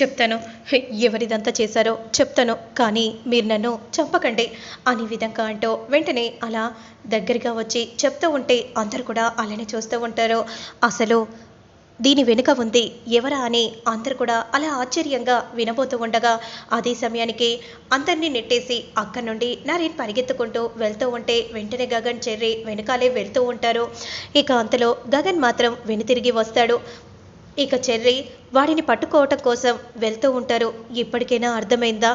చెప్తాను. ఎవరిదంతా చేశారో చెప్తాను కానీ మీరు నన్ను చంపకండి అనే విధంగా అంటూ వెంటనే అలా దగ్గరగా వచ్చి చెప్తూ ఉంటే అందరు కూడా అలానే చూస్తూ ఉంటారు. అసలు దీని వెనుక ఉంది ఎవరా అని అందరు కూడా అలా ఆశ్చర్యంగా వినబోతూ ఉండగా అదే సమయానికి అందరినీ నెట్టేసి అక్కడి నుండి నరేన్ పరిగెత్తుకుంటూ వెళ్తూ ఉంటే వెంటనే గగన్ చెర్రి వెనకాలే వెళ్తూ ఉంటారు. ఇక అంతలో గగన్ మాత్రం వెనుతిరిగి వస్తాడు. ఇక చెర్రి వాడిని పట్టుకోవటం కోసం వెళ్తూ ఉంటారు. ఇప్పటికైనా అర్థమైందా?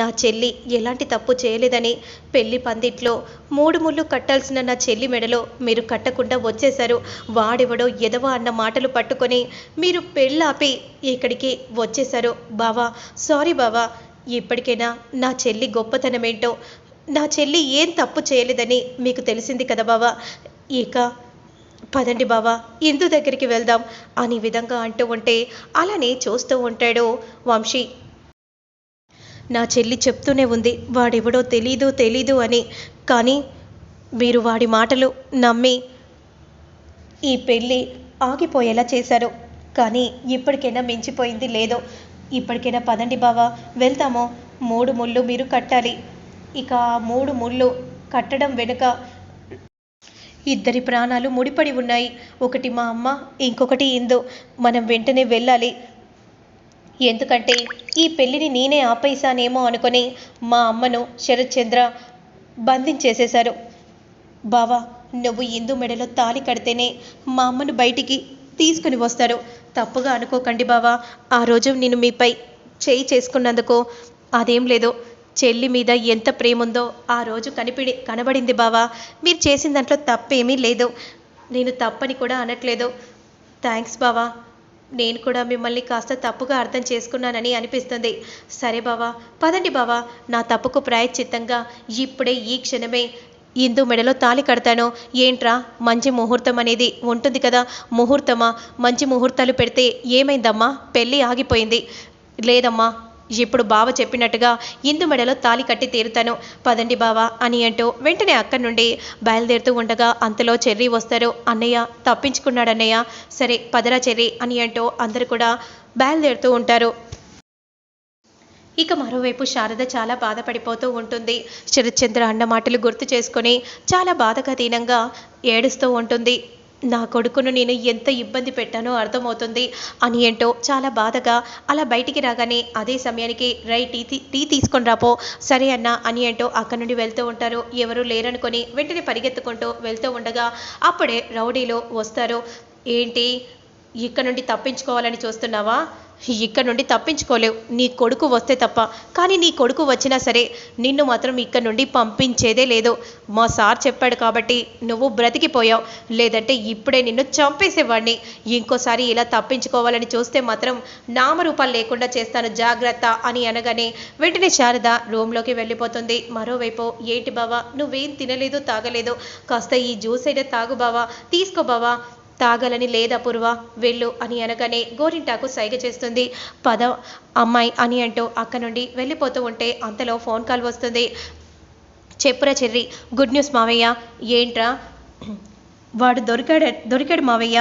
నా చెల్లి ఎలాంటి తప్పు చేయలేదని పెళ్ళి పందిట్లో మూడు ముళ్ళు కట్టాల్సిన నా చెల్లి మెడలో మీరు కట్టకుండా వచ్చేశారు. వాడెవడో ఎదవ అన్న మాటలు పట్టుకొని మీరు పెళ్ళాపి ఇక్కడికి వచ్చేశారు. బావా సారీ బావా ఇప్పటికైనా నా చెల్లి గొప్పతనం ఏంటో నా చెల్లి ఏం తప్పు చేయలేదని మీకు తెలిసింది కదా బావా? ఇక పదండి బావా ఇందు దగ్గరికి వెళ్దాం అని విధంగా అంటూ ఉంటే అలానే చూస్తూ ఉంటాడు వంశీ. నా చెల్లి చెప్తూనే ఉంది వాడెవడో తెలీదు తెలీదు అని. కానీ మీరు వాడి మాటలు నమ్మి ఈ పెళ్ళి ఆగిపోయేలా చేశారు. కానీ ఇప్పటికైనా మించిపోయింది లేదో. ఇప్పటికైనా పదండి బావా వెళ్తామో. మూడు ముళ్ళు మీరు కట్టాలి. ఇక ఆ మూడు ముళ్ళు కట్టడం వెనుక ఇద్దరి ప్రాణాలు ముడిపడి ఉన్నాయి. ఒకటి మా అమ్మ ఇంకొకటి ఇందు. మనం వెంటనే వెళ్ళాలి. ఎందుకంటే ఈ పెళ్ళిని నేనే ఆపేశానేమో అనుకొని మా అమ్మను శరత్చంద్ర బంధించేసేశారు. బావా నువ్వు ఇందు మెడలో తాళి కడితేనే మా అమ్మను బయటికి తీసుకుని వస్తారు. తప్పుగా అనుకోకండి బావా. ఆ రోజు నేను మీపై చేయి చేసుకున్నందుకు అదేం లేదు. చెల్లి మీద ఎంత ప్రేమ ఉందో ఆ రోజు కనిపిడి కనబడింది బావా. మీరు చేసిన దాంట్లో తప్పేమీ లేదు. నేను తప్పని కూడా అనట్లేదు. థ్యాంక్స్ బావా. నేను కూడా మిమ్మల్ని కాస్త తప్పుగా అర్థం చేసుకున్నానని అనిపిస్తుంది. సరే బావా. పదండి బావా. నా తప్పుకు ప్రాయశ్చిత్తంగా ఇప్పుడే ఈ క్షణమే ఇందు మెడలో తాళి కడతాను. ఏంట్రా? మంచి ముహూర్తం అనేది ఉంటుంది కదా. ముహూర్తమా? మంచి ముహూర్తాలు పెడితే ఏమైందమ్మా? పెళ్ళి ఆగిపోయింది. లేదమ్మా. ఇప్పుడు బావ చెప్పినట్టుగా ఇందు మెడలో తాలి కట్టి తీరుతాను. పదండి బావ అని అంటూ వెంటనే అక్కడి నుండి బయలుదేరుతూ ఉండగా అంతలో చెర్రీ వస్తారు. అన్నయ్య తప్పించుకున్నాడు అన్నయ్య. సరే పదరా చెర్రీ అని అంటూ అందరు కూడా బయలుదేరుతూ ఉంటారు. ఇక మరోవైపు శారద చాలా బాధపడిపోతూ ఉంటుంది. శరత్చంద్ర అన్న మాటలు గుర్తు చేసుకొని చాలా బాధగా దీనంగా ఏడుస్తూ ఉంటుంది. నా కొడుకును నేను ఎంత ఇబ్బంది పెట్టానో అర్థమవుతుంది అని ఏంటో చాలా బాధగా అలా బయటికి రాగానే అదే సమయానికి రై టీ తీ- టీ తీసుకొని రాపో సరే అన్న అని ఏంటో అక్కడి నుండి వెళ్తూ ఉంటారు. ఎవరు లేరనుకొని వెంటనే పరిగెత్తుకుంటూ వెళ్తూ ఉండగా అప్పుడే రౌడీలో వస్తారు. ఏంటి? ఇక్కడ నుండి తప్పించుకోవాలని చూస్తున్నావా? ఇక్కడ నుండి తప్పించుకోలేవు. నీ కొడుకు వస్తే తప్ప. కానీ నీ కొడుకు వచ్చినా సరే నిన్ను మాత్రం ఇక్కడ నుండి పంపించేదే లేదు. మా సార్ చెప్పాడు కాబట్టి నువ్వు బ్రతికిపోయావు. లేదంటే ఇప్పుడే నిన్ను చంపేసేవాడిని. ఇంకోసారి ఇలా తప్పించుకోవాలని చూస్తే మాత్రం నామరూపాలు లేకుండా చేస్తాను. జాగ్రత్త అని అనగానే వెంటనే శారద రూమ్లోకి వెళ్ళిపోతుంది. మరోవైపు ఏంటి బావా? నువ్వేం తినలేదు తాగలేదు. కాస్త ఈ జ్యూస్ అయినా తాగు బావా. తీసుకో బావా. తాగాలని లేదా పూర్వ వెళ్ళు అని అనగానే గోరింటాకు సైగ చేస్తుంది. పద అమ్మాయి అని అంటూ అక్క నుండి వెళ్ళిపోతూ ఉంటే అంతలో ఫోన్ కాల్ వస్తుంది. చెప్పురా చెర్రి గుడ్ న్యూస్ మావయ్య. ఏంట్రా? వాడు దొరికాడు దొరికాడు మావయ్య.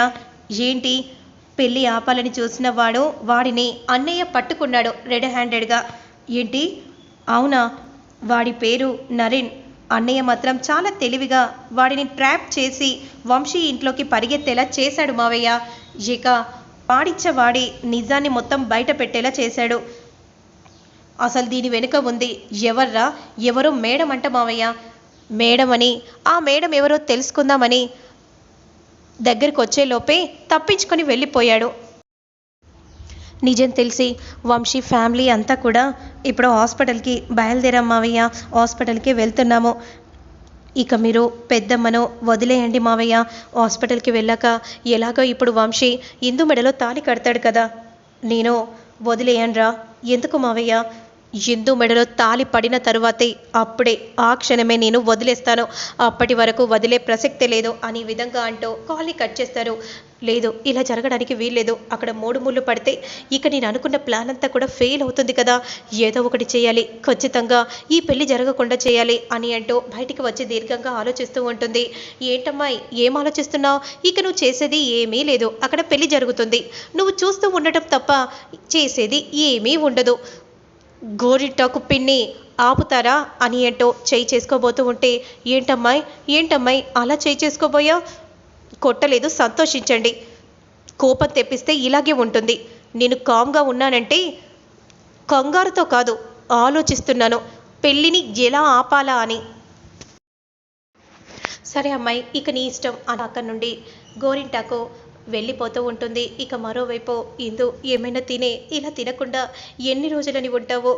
ఏంటి? పెళ్ళి ఆపాలని చూసిన వాడు వాడిని అన్నయ్య పట్టుకున్నాడు రెడ్ హ్యాండెడ్గా. ఏంటి? అవునా? వాడి పేరు నరేన్. అన్నయ్య మాత్రం చాలా తెలివిగా వాడిని ట్రాప్ చేసి వంశీ ఇంట్లోకి పరిగెత్తేలా చేశాడు మావయ్య. ఇక వాడిచ్చవాడి నిజాన్ని మొత్తం బయట పెట్టేలా చేశాడు. అసలు దీని వెనుక ఉంది ఎవర్రా? ఎవరో మేడం అంట మావయ్య. మేడం అని ఆ మేడం ఎవరో తెలుసుకుందామని దగ్గరికి వచ్చేలోపే తప్పించుకొని వెళ్ళిపోయాడు. నిజం తెలిసి వంశీ ఫ్యామిలీ అంతా కూడా ఇప్పుడు హాస్పిటల్కి బయలుదేరాం మావయ్య హాస్పిటల్కి వెళ్తున్నాము. ఇక మీరు పెద్దమ్మను వదిలేయండి మావయ్య హాస్పిటల్కి వెళ్ళాక ఎలాగో ఇప్పుడు వంశీ ఇందు మెడలో తాళి కడతాడు కదా. నేను వదిలేయండ్రా ఎందుకు మావయ్య? ఇందు మెడలో తాళి పడిన తరువాతే అప్పుడే ఆ క్షణమే నేను వదిలేస్తాను. అప్పటి వరకు వదిలే ప్రసక్తే లేదు అనే విధంగా అంటూ కాల్ని కట్ చేస్తారు. లేదు ఇలా జరగడానికి వీల్లేదు. అక్కడ మూడు ముళ్ళు పడితే ఇక నేను అనుకున్న ప్లాన్ అంతా కూడా ఫెయిల్ అవుతుంది కదా. ఏదో ఒకటి చేయాలి ఖచ్చితంగా ఈ పెళ్ళి జరగకుండా చేయాలి అని అంటూ బయటికి వచ్చి దీర్ఘంగా ఆలోచిస్తూ ఉంటుంది. ఏంటమ్మాయి ఏం ఆలోచిస్తున్నావు? ఇక నువ్వు చేసేది ఏమీ లేదు. అక్కడ పెళ్ళి జరుగుతుంది. నువ్వు చూస్తూ ఉండటం తప్ప చేసేది ఏమీ ఉండదు. గోరిటాకు పిన్ని ఆపుతారా అని ఏంటో చేయి చేసుకోబోతూ ఉంటే ఏంటమ్మాయి ఏంటమ్మాయి అలా చేయి చేసుకోబోయా? కొట్టలేదు సంతోషించండి. కోపం తెప్పిస్తే ఇలాగే ఉంటుంది. నేను కామ్గా ఉన్నానంటే కంగారుతో కాదు ఆలోచిస్తున్నాను. పెళ్ళిని ఎలా ఆపాలా అని. సరే అమ్మాయి ఇక నీ ఇష్టం అని అక్కడి నుండి గోరింటాకు వెళ్ళిపోతూ ఉంటుంది. ఇక మరోవైపు ఇందు ఏమైనా తినే ఇలా తినకుండా ఎన్ని రోజులని ఉంటావో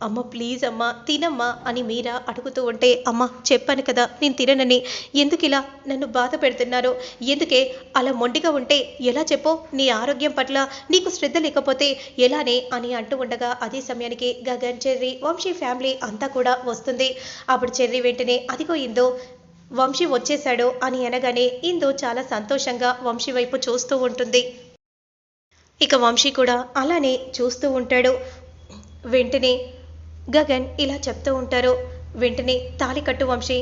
అమ్మ ప్లీజ్ అమ్మ తినమ్మా అని మీరా అడుగుతూ ఉంటే అమ్మ చెప్పాను కదా నేను తిననని. ఎందుకు ఇలా నన్ను బాధ పెడుతున్నారో? ఎందుకే అలా మొండిగా ఉంటే ఎలా చెప్పు? నీ ఆరోగ్యం పట్ల నీకు శ్రద్ధ లేకపోతే ఎలానే అని అంటూ ఉండగా అదే సమయానికి గగన్ చెర్రి వంశీ ఫ్యామిలీ అంతా కూడా వస్తుంది. అప్పుడు చెర్రి వెంటనే అదిగో ఇందో వంశీ వచ్చేశాడు అని అనగానే ఇందో చాలా సంతోషంగా వంశీ వైపు చూస్తూ ఉంటుంది. ఇక వంశీ కూడా అలానే చూస్తూ ఉంటాడు. వెంటనే గగన్ ఇలా చెప్తూ ఉంటారు. వెంటనే తాలి కట్టు వంశీ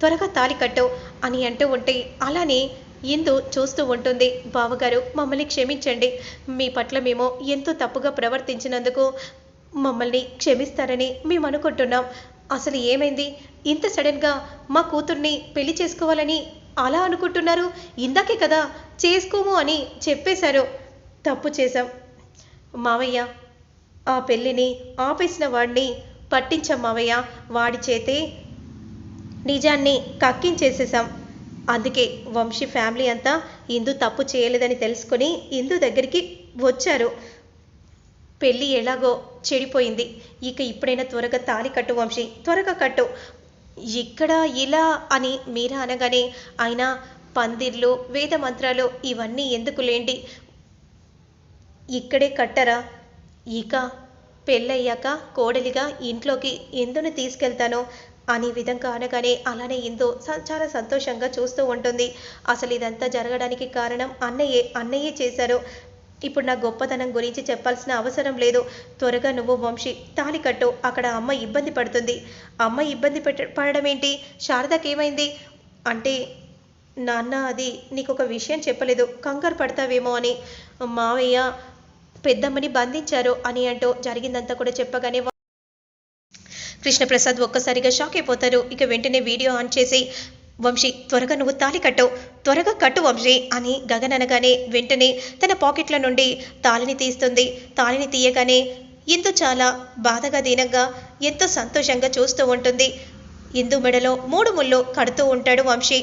త్వరగా తాలి కట్టు అని అంటూ ఉంటే అలానే ఇందు చూస్తూ ఉంటుంది. బావగారు మమ్మల్ని క్షమించండి. మీ పట్ల మేము ఎంతో తప్పుగా ప్రవర్తించినందుకు మమ్మల్ని క్షమిస్తారని మేము అనుకుంటున్నాం. అసలు ఏమైంది? ఇంత సడన్గా మా కూతుర్ని పెళ్ళి చేసుకోవాలని అలా అనుకుంటున్నారు? ఇందాకే కదా చేసుకోము అని చెప్పేశారు. తప్పు చేశాం. మావయ్య ఆ పెళ్ళిని ఆపేసిన వాడిని పట్టించాం మావయ్య వాడి చేతే నిజాన్ని కక్కించేసేసాం అందుకే వంశీ ఫ్యామిలీ అంతా ఇందు తప్పు చేయలేదని తెలుసుకొని ఇందు దగ్గరికి వచ్చారు. పెళ్ళి ఎలాగో చెడిపోయింది. ఇక ఇప్పుడైనా త్వరగా తాలి కట్టు వంశీ త్వరగా కట్టు. ఇక్కడ ఇలా అని మీరా అనగానే అయినా పందిర్లు వేద మంత్రాలు ఇవన్నీ ఎందుకు లేండి? ఇక్కడే కట్టరా? ఇక పెళ్ళయ్యాక కోడలిగా ఇంట్లోకి ఎందుని తీసుకెళ్తానో అనే విధంగా అనగానే అలానే ఇందు చాలా సంతోషంగా చూస్తూ ఉంటుంది. అసలు ఇదంతా జరగడానికి కారణం అన్నయ్యే అన్నయ్యే చేశారు. ఇప్పుడు నా గొప్పతనం గురించి చెప్పాల్సిన అవసరం లేదు. త్వరగా నువ్వు వంశీ తాలి కట్టు. అక్కడ అమ్మ ఇబ్బంది పడుతుంది. అమ్మ ఇబ్బంది పెట్ట పడడం ఏంటి శారదకేమైంది? అంటే నాన్న అది నీకు ఒక విషయం చెప్పలేదు. కంగారు పడతావేమో అని. మావయ్య పెద్దమ్మని బంధించారు అని అంటూ జరిగిందంతా కూడా చెప్పగానే కృష్ణప్రసాద్ ఒక్కసారిగా షాక్ అయిపోతారు. ఇక వెంటనే వీడియో ఆన్ చేసి వంశీ త్వరగా నువ్వు తాళి కట్టు త్వరగా కట్టు వంశీ అని గగన్ అనగానే వెంటనే తన పాకెట్ల నుండి తాళిని తీస్తుంది. తాళిని తీయగానే ఇందు చాలా బాధగా దీనంగా ఎంతో సంతోషంగా చూస్తూ ఉంటుంది. ఇందు మెడలో మూడు ముళ్ళు కడుతూ ఉంటాడు వంశీ.